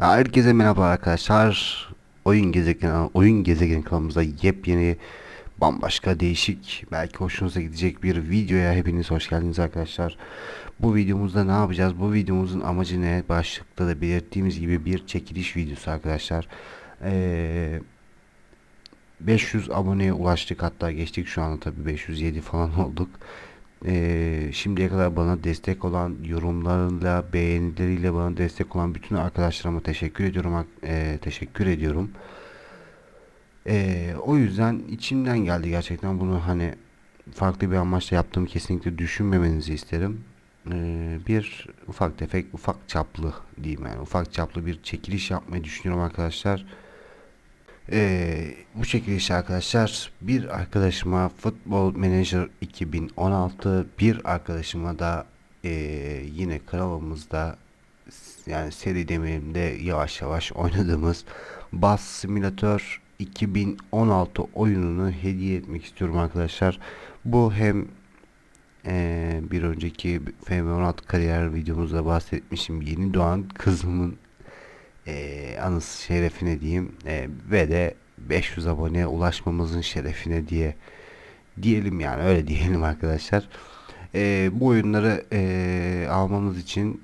Herkese merhaba arkadaşlar. Oyun gezegen oyun gezegen kanalımızda yepyeni bambaşka değişik belki hoşunuza gidecek bir videoya hepiniz hoş geldiniz arkadaşlar. Bu videomuzda ne yapacağız? Bu videomuzun amacı ne? Başlıkta da belirttiğimiz gibi bir çekiliş videosu arkadaşlar. Ee, 500 aboneye ulaştık hatta geçtik şu anda tabii 507 falan olduk. Ee, şimdiye kadar bana destek olan yorumlarıyla beğenileriyle bana destek olan bütün arkadaşlarıma teşekkür ediyorum. E, teşekkür ediyorum. Ee, o yüzden içimden geldi gerçekten bunu hani farklı bir amaçla yaptığımı kesinlikle düşünmemenizi isterim. Ee, bir ufak tefek ufak çaplı diyeyim yani ufak çaplı bir çekiliş yapmayı düşünüyorum arkadaşlar ee, bu çekilişi arkadaşlar bir arkadaşıma Football Manager 2016 bir arkadaşıma da e, yine kanalımızda yani seri demeyelim yavaş yavaş oynadığımız Bus Simulator 2016 oyununu hediye etmek istiyorum arkadaşlar. Bu hem e, bir önceki FM16 kariyer videomuzda bahsetmişim yeni doğan kızımın e, anısı şerefine diyeyim e, ve de 500 aboneye ulaşmamızın şerefine diye diyelim yani öyle diyelim arkadaşlar. E, bu oyunları e, almamız için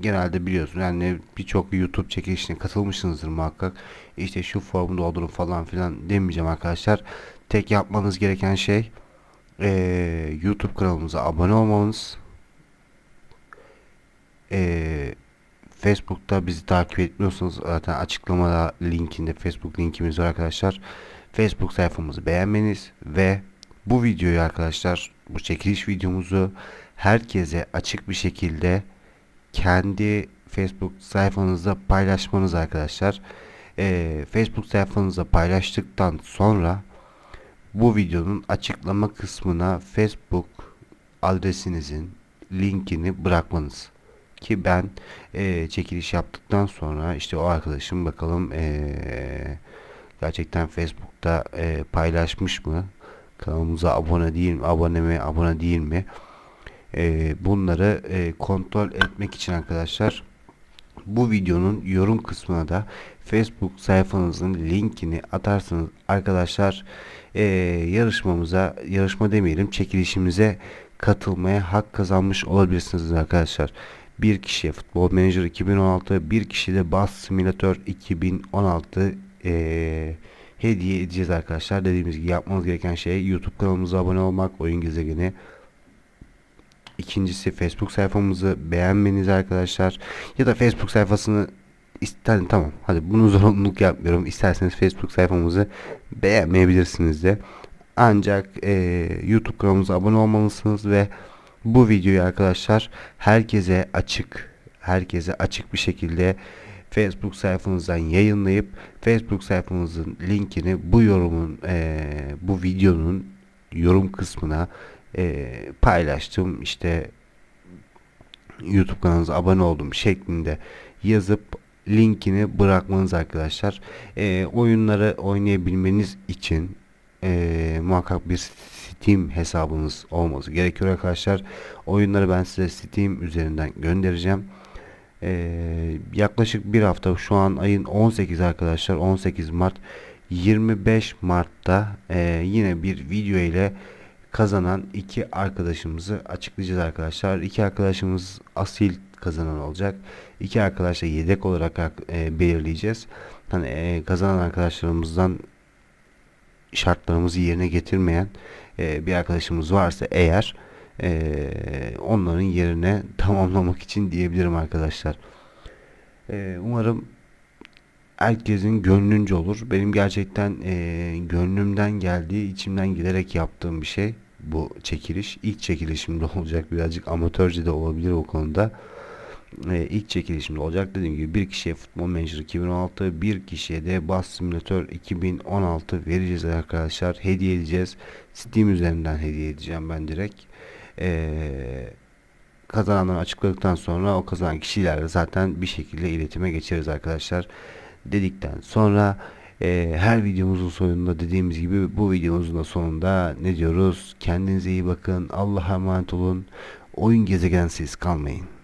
genelde biliyorsun yani birçok YouTube çekilişine katılmışsınızdır muhakkak. İşte şu formu doldurun falan filan demeyeceğim arkadaşlar. Tek yapmanız gereken şey e, YouTube kanalımıza abone olmanız. Eee Facebook'ta bizi takip etmiyorsanız zaten açıklamada linkinde Facebook linkimiz var arkadaşlar. Facebook sayfamızı beğenmeniz ve bu videoyu arkadaşlar bu çekiliş videomuzu herkese açık bir şekilde kendi Facebook sayfanızda paylaşmanız arkadaşlar. Ee, Facebook sayfanızda paylaştıktan sonra bu videonun açıklama kısmına Facebook adresinizin linkini bırakmanız ki ben e, çekiliş yaptıktan sonra işte o arkadaşım bakalım e, gerçekten Facebook'ta e, paylaşmış mı? Kanalımıza abone değil mi abone mi abone değil mi? E, bunları e, kontrol etmek için arkadaşlar bu videonun yorum kısmına da Facebook sayfanızın linkini atarsanız arkadaşlar e, yarışmamıza yarışma demeyelim çekilişimize katılmaya hak kazanmış olabilirsiniz arkadaşlar bir kişiye Futbol Manager 2016, bir kişi de Bus Simulator 2016 e, hediye edeceğiz arkadaşlar. Dediğimiz gibi yapmanız gereken şey YouTube kanalımıza abone olmak, oyun gezegeni. İkincisi Facebook sayfamızı beğenmeniz arkadaşlar. Ya da Facebook sayfasını ister tamam hadi bunu zorunluluk yapmıyorum. İsterseniz Facebook sayfamızı beğenmeyebilirsiniz de. Ancak e, YouTube kanalımıza abone olmalısınız ve bu videoyu arkadaşlar herkese açık herkese açık bir şekilde Facebook sayfanızdan yayınlayıp Facebook sayfanızın linkini bu yorumun e, bu videonun yorum kısmına e, paylaştım. İşte YouTube kanalınıza abone oldum şeklinde yazıp linkini bırakmanız arkadaşlar. E, oyunları oynayabilmeniz için e, muhakkak bir Steam hesabınız olması gerekiyor arkadaşlar. Oyunları ben size Steam üzerinden göndereceğim. Ee, yaklaşık bir hafta şu an ayın 18 arkadaşlar 18 Mart 25 Mart'ta e, yine bir video ile kazanan iki arkadaşımızı açıklayacağız arkadaşlar. İki arkadaşımız asil kazanan olacak. İki arkadaşla yedek olarak e, belirleyeceğiz. Hani e, kazanan arkadaşlarımızdan şartlarımızı yerine getirmeyen e, bir arkadaşımız varsa eğer e, onların yerine tamamlamak için diyebilirim arkadaşlar. E, umarım herkesin gönlünce olur. Benim gerçekten gönlümden geldiği, içimden giderek yaptığım bir şey bu çekiliş. İlk çekilişimde olacak birazcık amatörce de olabilir o konuda e, ilk çekilişimde olacak. Dediğim gibi bir kişiye Futbol Manager 2016, bir kişiye de Bus Simulator 2016 vereceğiz arkadaşlar. Hediye edeceğiz. Steam üzerinden hediye edeceğim ben direkt. E, kazananları açıkladıktan sonra o kazanan kişilerle zaten bir şekilde iletime geçeriz arkadaşlar. Dedikten sonra e, her videomuzun sonunda dediğimiz gibi bu videomuzun da sonunda ne diyoruz? Kendinize iyi bakın. Allah'a emanet olun. Oyun gezegensiz kalmayın.